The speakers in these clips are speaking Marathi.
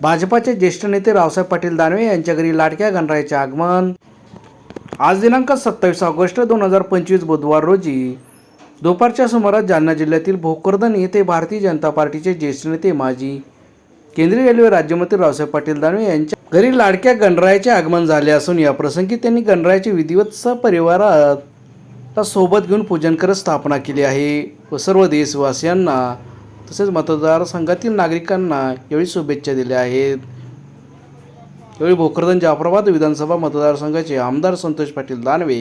भाजपाचे ज्येष्ठ नेते रावसाहेब पाटील दानवे यांच्या घरी लाडक्या गणरायाचे आगमन. आज दिनांक सत्तावीस ऑगस्ट दोन हजार पंचवीस बुधवार रोजी दुपारच्या सुमारास जालना जिल्ह्यातील भोकरदन येथे भारतीय जनता पार्टीचे ज्येष्ठ नेते माजी केंद्रीय रेल्वे राज्यमंत्री रावसाहेब पाटील दानवे यांच्या घरी लाडक्या गणरायाचे आगमन झाले असून या प्रसंगी त्यांनी गणरायाचे विधिवत सपरिवारात सोबत घेऊन पूजन करत स्थापना केली आहे. व सर्व देशवासियांना तसेच मतदारसंघातील नागरिकांना यावेळी शुभेच्छा दिल्या आहेत. यावेळी भोकरदन जाफराबाद विधानसभा मतदारसंघाचे आमदार संतोष पाटील दानवे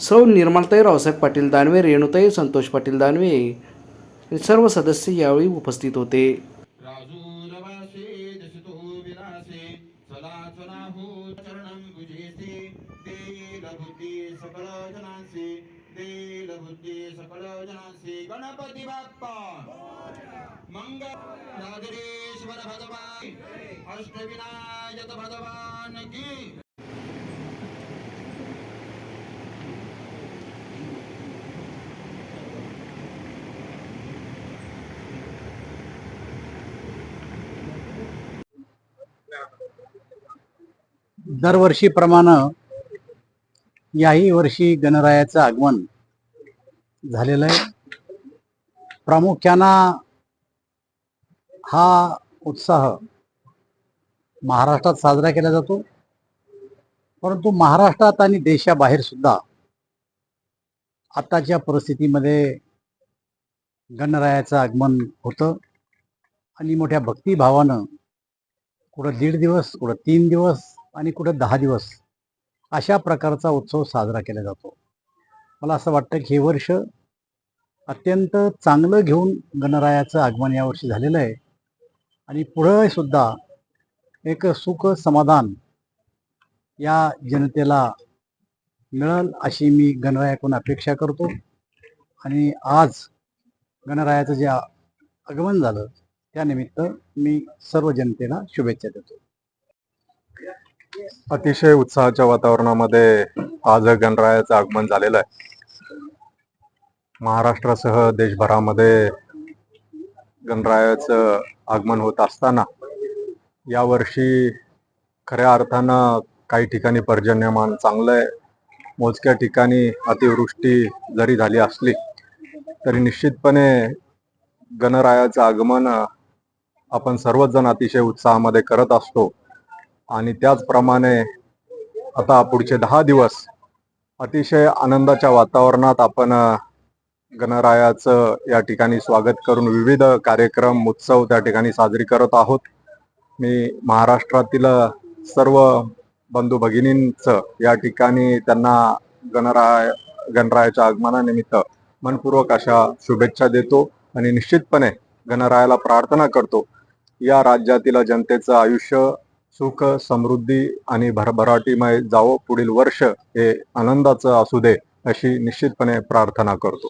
सौ निर्मलताई रावसाहेब पाटील दानवे रेणुताई संतोष पाटील दानवे हे सर्व सदस्य यावेळी उपस्थित होते. राजूरवासे बुद्धी सकल जनांसे गणपती बाप्पा मंगल नागरेश्वर भगवान अष्टविनायक भगवान की दरवर्षीप्रमाणे याही वर्षी गणरायाचं आगमन झालेलं आहे. प्रामुख्यानं हा उत्साह महाराष्ट्रात साजरा केला जातो. परंतु महाराष्ट्रात आणि देशाबाहेर सुद्धा आताच्या परिस्थितीमध्ये गणरायाचं आगमन होतं. आणि मोठ्या भक्तिभावानं कुठं दीड दिवस कुठं तीन दिवस आणि कुठं दहा दिवस अशा प्रकारचा उत्सव साजरा केला जातो. मला असं वाटतं की हे वर्ष अत्यंत चांगलं घेऊन गणरायाचं आगमन यावर्षी झालेलं आहे. आणि पुढं सुद्धा एक सुख समाधान या जनतेला मिळेल अशी मी गणरायाकडून अपेक्षा करतो. आणि आज गणरायाचं जे आगमन झालं त्यानिमित्त मी सर्व जनतेला शुभेच्छा देतो. अतिशय उत्साहाच्या वातावरणामध्ये आज गणरायाचं आगमन झालेलं आहे. महाराष्ट्रासह देशभरामध्ये गणरायाचं आगमन होत असताना यावर्षी खऱ्या अर्थानं काही ठिकाणी पर्जन्यमान चांगलं आहे. मोजक्या ठिकाणी अतिवृष्टी जरी झाली असली तरी निश्चितपणे गणरायाचं आगमन आपण सर्वच जण अतिशय उत्साहामध्ये करत असतो. आणि त्याचप्रमाणे आता पुढचे दहा दिवस अतिशय आनंदाच्या वातावरणात आपण गणरायाचं या ठिकाणी स्वागत करून विविध कार्यक्रम उत्सव त्या ठिकाणी साजरी करत आहोत. मी महाराष्ट्रातील सर्व बंधू भगिनींचं या ठिकाणी त्यांना गणराय गणरायाच्या आगमनानिमित्त मनपूर्वक अशा शुभेच्छा देतो आणि निश्चितपणे गणरायाला प्रार्थना करतो. या राज्यातील जनतेचं आयुष्य सुख समृद्धी आणि भरभराटीमय जावो पुढील वर्ष हे आनंदाचं असू दे अशी निश्चितपणे प्रार्थना करतो.